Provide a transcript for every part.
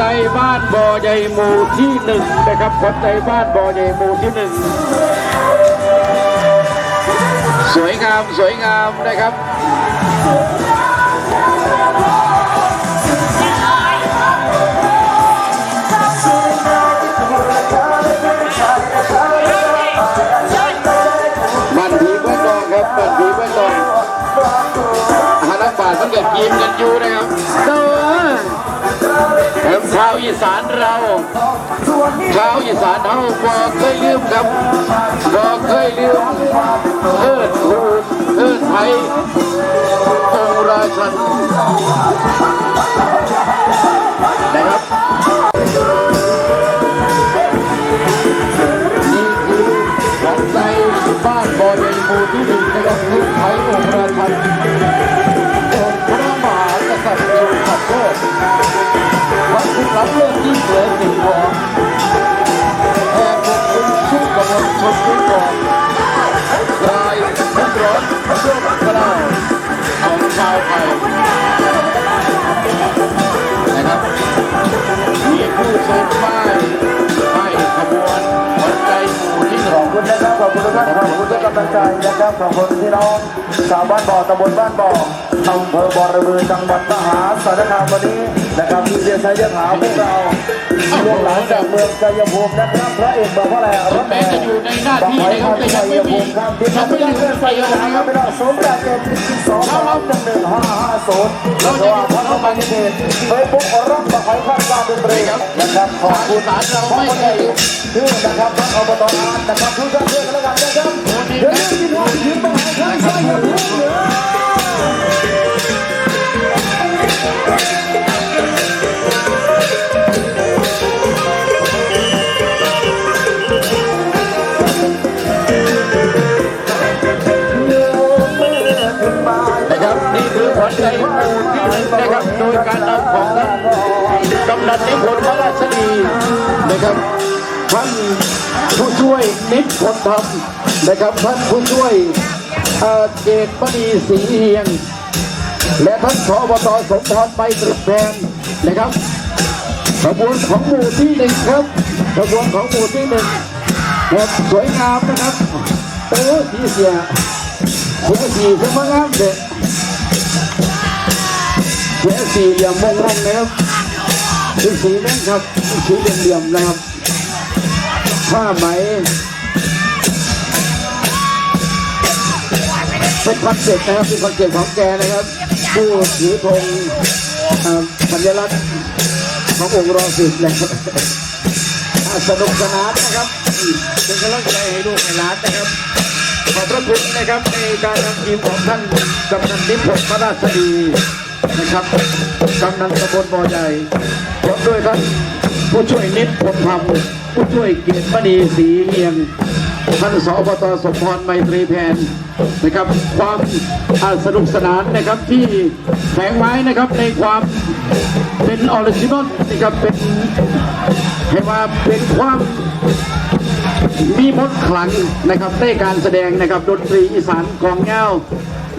ใหญ่หมู่ที่หนึ่งนะครับขวัญใจบ้านบ่อใหญ่หมู่ที่หนึ่งสวยงามสวยงามนะครับบ้านผีบ้านดองครับบ้านผีบ้านดองหานักบาทมันก็กินกันอยู่นะครับ เราชาวอีสานเราบ่เคยลืมครับบ่เคยลืมเอิดหูเอิดไทยองราชันนะครับ กระดาของชาวไทยนะครับมีผู้ทรงป้ายป้ายขบวนขวัญใจหมู่ที่หนึ่ของบคุณนะครับขอบคุณทุกท่านขอบคุณทุกกำลังใจนะครับขอบคุณพี่น้องชาวบ้านบ่อตำบลบ้านบ่ออำเภอบอระเบือจังหวัดมหาสารคามวันนี้นะครับที่เดียชัยยังหาพวกเรา ช่วงหลังจากเมืองชัยภูมินะครับพระเอกบอกว่าอะไรรถแม้จะอยู่ในหน้าที่นะครับแต่ยังไม่มีครับที่ยังไม่ได้เงิเงินไปเยอะนะครัเยนะครับบพี่น้สมจากเกมสองสามหนึ่งหนึ่งห้าห้าศูนย์แล้วก็พัฒนาบัณฑิเฟซบุ๊กรับประคอยข้ามการดนตรีนะครับขอบคุณสารเราไม่เคยชื่อนะครับท่านอบตอาร์นะครับทุกท่านเพื่อนกันแล้วกันนะครับเดี๋ยวนี้ที่พูดถึงมหาชัยชัยภูมิเหนือำนันนิพนธ์พระราชนีนะครับท่านผู้ช่วยนิพนธ์ธรรมนะครับท่านผู้ช่วยเอกตมณีศรีเอียง และท่านสอบตสมพรไปตรึกแทนนะครับขบวนของหมู่ที่หนึ่งครับขบวนของหมู่ที่หนึ่งแบบสวยงามนะครับโอ้สีเสียเสียสีเสียมางามเด็ดเสียสี่เหลี่ยมมงลงนะครับ คือสีนั่นครับสีเหลี่ยมๆนะครับผ้าไหมเป็นคอนเซ็ปต์นะครับเป็นคอนเซ็ปต์ของแกนะครับ ผู้ถือธงอ่อสัญลักษณ์ขององค์รอสิบนะครับสนุกสนานนะครับเป็นกำลังใจให้ลูกให้หลานนะครับ ขอบพระคุณนะครับในการนำทีมของท่านกำนันนิพนธ์พระราชดี นะครับกำนันตำบลบ่อใหญ่พร้อมด้วยท่านผู้ช่วยนิพนธ์ธรรมผู้ช่วยเกียรติมณีศรีเอียงท่านสอบตสมพรไมตรีแพนนะครับ ความสนุกสนานนะครับที่แฝงไว้นะครับในความเป็นออริจินอลนะครับเป็นให้ว่าเป็นความมีมดขลังนะครับในการแสดงนะครับดนตรีอีสานกองเงา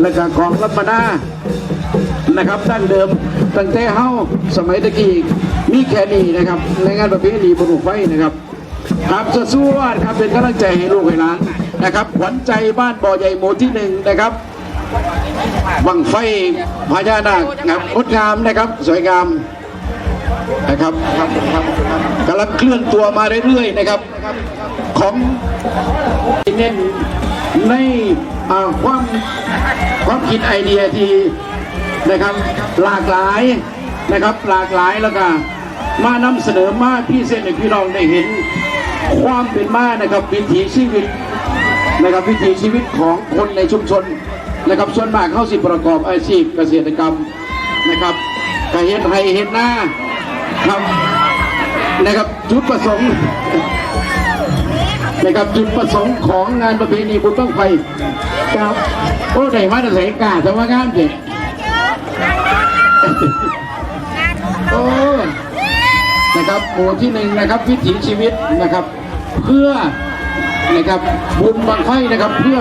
และก็กองลับมานา นะครับดั้งเดิมตั้งแต่เฮาสมัยตะกี้มีแค่นี้นะครับ ในงานประเพณีบุญไฟนะครับครับจะสู้วาดครับเป็นกำลังใจให้ลูกให้หลานนะครับขวัญใจบ้านบ่อใหญ่หมู่ที่หนึ่งนะครับบังไฟพญานาคครับงดงามนะครับ สวยงามนะครับครับครับกำลังเคลื่อนตัวมาเรื่อยๆนะครับ ของเน้นในความความคิดไอเดียที่ นะครับ หลากหลายนะครับหลากหลายแล้วก็มานำเสนอมาพี่เส้นให้พี่น้องได้เห็นความเป็นมานะครับวิถีชีวิตนะครับวิถีชีวิตของคนในชุมชนนะครับส่วนมากเข้าสิประกอบอาชีพเกษตรกรรมนะครับกเห็นไห้เห็นหน้าครับนะครับจุดประสงค์นะครับจุดประสงค์ของงานประเพณีบุญบั้งไฟครับโอ้ได้มาแต่ใส่กาแต่ว่างามเด็ โอ้นะครับหมู่ที่หนึ่งนะครับวิถีชีวิตนะครับ เพื่อนะครับบุญบังไฟนะครับ เพื่อ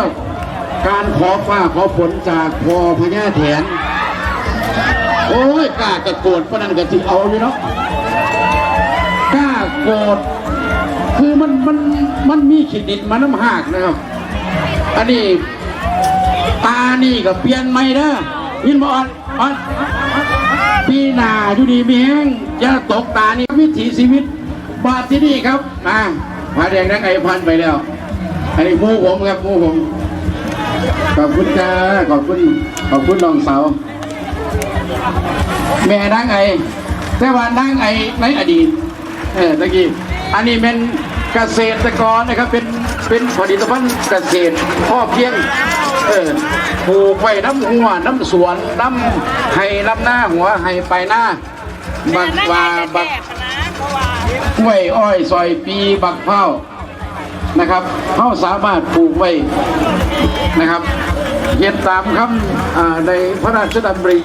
การขอฟ้าขอฝนจากพอพญาแถน โอ้ยกล้ากระโกดปนันกะทิเอาอยู่เนาะกล้าโกรธคือมันมันมันมีขีดิดมาน้ำหักนะครับ อันนี้ตานี่ก็เปลี่ยนใหม่เด้อยินบออนออน ปีหน้าอยู่ดีมีแห้งจะตกตานี่วิถีชีวิตบาทที่นี่ครับมาพาแดงนักไอพันไปแล้ว อันนี้มูผมครับมูผมขอบคุณจ้าขอบคุณขอบคุณน้องสาวแม่นางไอแต่ว่านางไอในอดีตเออตะกี้อันนี้เป็นเกษตรกรนะครับเป็น เป็นผลิตภัณฑ์เกษตรพ่อเพียงเออปลูกไว้น้ำหัวน้ำสวนน้ำไห้น้ำหน้าหัวไห้ไปหน้าบักว่าบักกล้วยอ้อยซอยปีบักเผานะครับเขาสามารถปลูกไว้นะครับเห็นตามคำในพระราชดำริ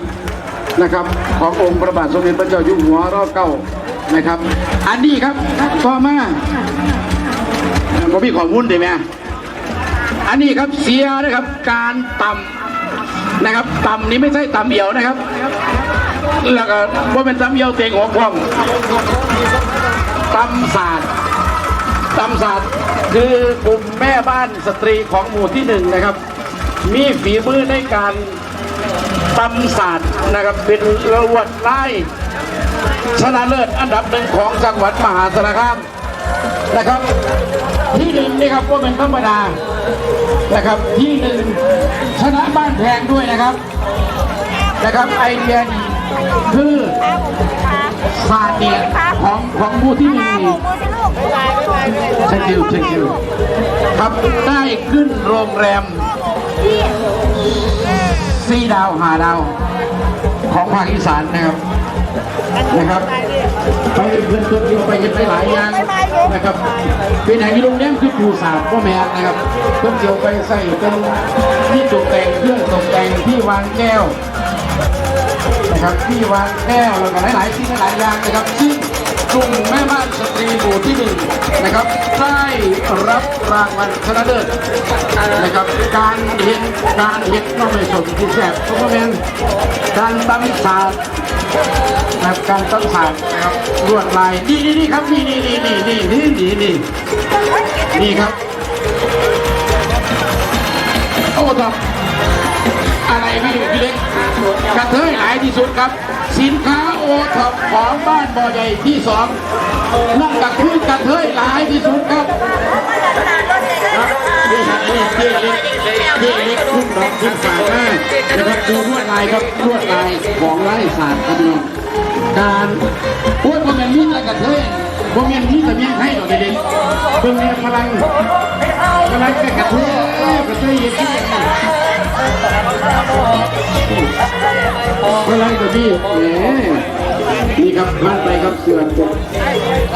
นะครับขององค์พระบาทสมเด็จพระเจ้าอยู่หัวรอเก้านะครับ อันนี้ครับต่อมา ผมมีข้อมูลได้ไหมอันนี้ครับเสียนะครับ การต่ำนะครับต่ำนี้ไม่ใช่ต่ำเหี่ยวนะครับแล้วก็ว่าเป็นต่ำเหี่ยวเตียงหัวคว่ำตำศาสตร์ตำศาสตร์คือกลุ่มแม่บ้านสตรีของหมู่ที่หนึ่งนะครับ มีฝีมือในการตำศาสตร์นะครับเป็นระวดไล่ชนะเลิศอันดับหนึ่งของจังหวัดมหาสารคาม นะครับ ที่หนึ่งนี่ครับก็เป็นธรรมดานะครับที่หนึ่งชนะบ้านแพงด้วยนะครับนะครับไอเดียคือศาสตร์เนี่ยของของผู้ที่มีเช็คคิวเช็คคิวครับได้ขึ้นโรงแรม สี่ดาวหาดาว ของภาคอีสานนะครับนะครับไปเพื่อนตัวเดียวไปเห็นไปหลายอย่างนะครับเป็นไหนมีโรงแรมคือภูสาบก็แม่นะครับเพื่อนเดียวไปใส่เป็นที่ตกแต่งเครื่องตกแต่งที่วางแก้วนะครับที่วางแก้วแล้วก็หลายๆสิ่หลายอย่างนะครับซึ่ง กลุ่มแม่บ้านสตรีหมู่ที่หนึ่งนะครับได้รับรางวัลชนะเลิศนะครับ การเห็นการเห็นน้องไม่สมที่แสบเพราะว่าเป็นการตั้งศาสตร์แบบการตั้งศาสตร์นะครับลวดลายนี่นี่นี่ครับนี่นี่นี่นี่นี่นี่นี่นี่นี่ครับโอ้ครับอะ พี่พี่เล็กกระเทยหลายที่สุดครับ สินค้าโอท็อปของบ้านบ่อใหญ่ที่สองนั่นก็คือกระเทยหลายที่สุดครับนี่ครับนี่เจ๊เล็กเจ๊เล็กคุณดอกคุณฝากหน้านะครับดูลวดลายครับลวดลายของไร้ศาสตร์ครับพี่น้องการพูดว่ามันมีแต่กระเทยว่ามันมีแต่เมียงให้หรอกเด็กๆเป็นแนวพลังพลังแก่กระเทยกระเทยเยอะที่อะไรกับพี่แหมนี่ครับผ่านไปครับเสือปก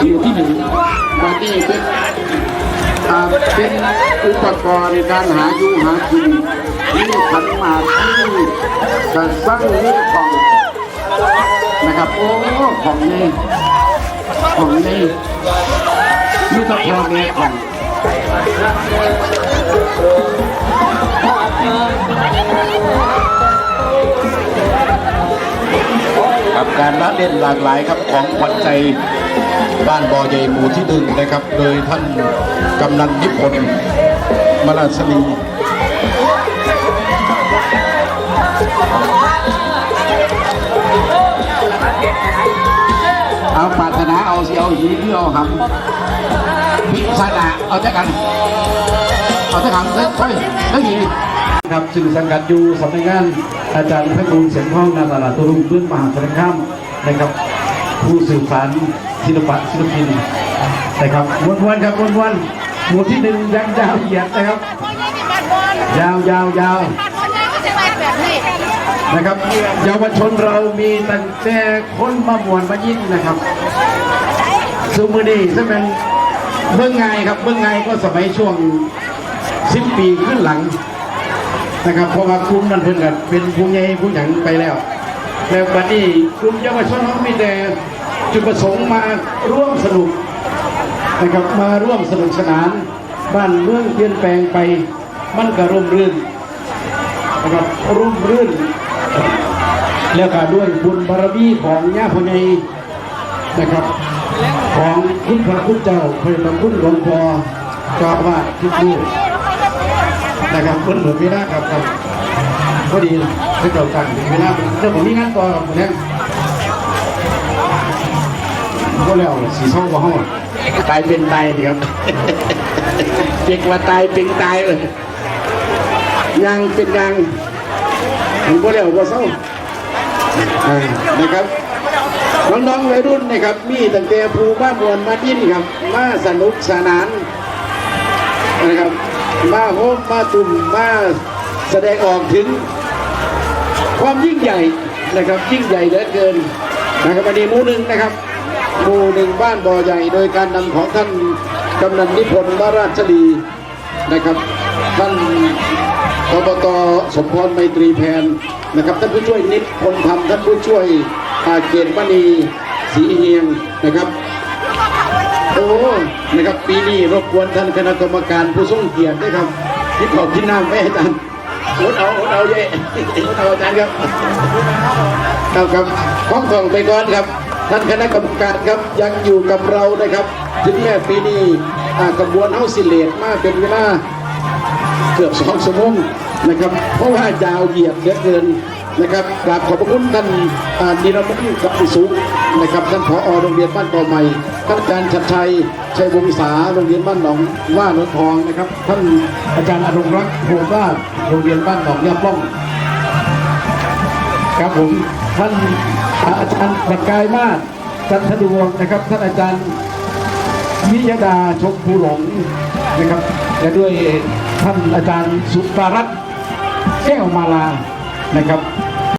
อยู่ที่หนึ่งวันนี้เป็นเป็นอุปกรณ์ในการหาอยู่หากินนี่ขันมากนี่กระสังนี่ของนะครับ โอ้ของนี่ของนี่นี่ก็พอแม่ของ ครับการละเล่นหลากหลายครับของขวัญใจบ้านบอใหญ่หมู่ที่หนึ่งนะครับ โดยท่านกำนันนิพนธ์มาราชนีเอาปรารถนาเอาเสิเอาหีหรือเอาหำพิศนาเอาเจะกัน เอาจะหำเฮ้ยเฮ้ยเฮ้ยหี ครับซึ่งสังกัดอยู่สำนักงานอาจารย์พระครูเสียงห้องนาตลาดตุลุงพื้นมหาสารคามนะครับ ผู้สืบสานศิลปะศิลปินนะครับวนวนๆครับวนวนๆหมู่ที่หนึ่งยังยาวเหยียดนะครับ ยาวยาวยาวนะครับเยาวชนเรามีตั้งแต่คนมามวนมายิ่งนะครับซูมือนีซึ่งเป็นเบื้องไงครับเบื้องไงก็สมัยช่วงสิบปีขึ้นหลัง นะครับเพราะว่ากลุ่มนั้นเพิ่นกันเป็นผู้ใหญ่ผู้หยังไปแล้ว แล้วบัดนี้กลุ่มเยาวชนเขามีแต่จุดประสงค์มาร่วมสนุกนะครับมาร่วมสนุกสนาน บ้านเมืองเปลี่ยนแปลงไป มันก็ร่มรื่นนะครับร่มรื่น แล้วก็ด้วยบุญบารมีของย่าพ่อใหญ่นะครับ ของคุณพระคุณเจ้าเคยประคุณหลวงพ่อเจ้าอาวาทุกรูป นะครับเพิ่นเหมือนเวลาครับครับพอดีให้เจ้ากันเวลาเรื่องผมมีงานต่อกับผมเนี่ยก็แล้วสีเศร้าบ่ห้องตายเป็นตายดีครับเจ็กว่าตายเป็นตายเลยยังเป็นยังผมก็แล้วก็เศร้าอ่านะครับน้องๆวัยรุ่นนะครับ มีตั้งแต่ภูบ้านมวลมาดิ้นครับ มาสนุกสนานนะครับ มาโฮมมาตุ่มมาแสดงออกถึง ความยิ่งใหญ่นะครับ ยิ่งใหญ่เหลือเกินนะครับวันนี้มูหนึ่งนะครับมูหนึ่งบ้านบ่อใหญ่โดยการนำของท่านกำนันนิพนธ์วราชดีนะครับท่านอบตสมพรไมตรีแพนนะครับท่านผู้ช่วยนิพพลธรรมท่านผู้ช่วยอาเกตมณีศรีเฮียงนะครับ โอ้นะครับปีนี้รบกวนท่านคณะกรรมการผู้ทรงเกียรติด้วยครับที่ขอกินน้ำไว้ให้ท่านอดเอาอดเอาเย่อดเอาอาจารย์ครับครับครับข้องของไปก่อนครับ ท่านคณะกรรมการครับยังอยู่กับเรานะครับ ถึงแม้ปีนี้อ่ากระบวนเฮาสิเลตมากเป็นเวลาเกือบสองชั่วโมงนะครับ เพราะว่ายาวเหยียดเหลือเกิน นะครับกราบขอบพระคุณท่านนิรมนกับสุนะครับท่านผอโรงเรียนบ้านเก่าใหม่ท่านอาจารย์ชัดชัยชัยวงศาโรงเรียนบ้านหนองว่าหนองทองนะครับ ท่านอาจารย์อรุณรักษ์โพราโรงเรียนบ้านหนองยาป้อง ครับผมท่านอาจารย์ประกายมาศจันทดวงนะครับ ท่านอาจารย์วิยดาชมภูหลงนะครับและด้วยท่านอาจารย์สุปารัตน์แก้วมาลานะครับ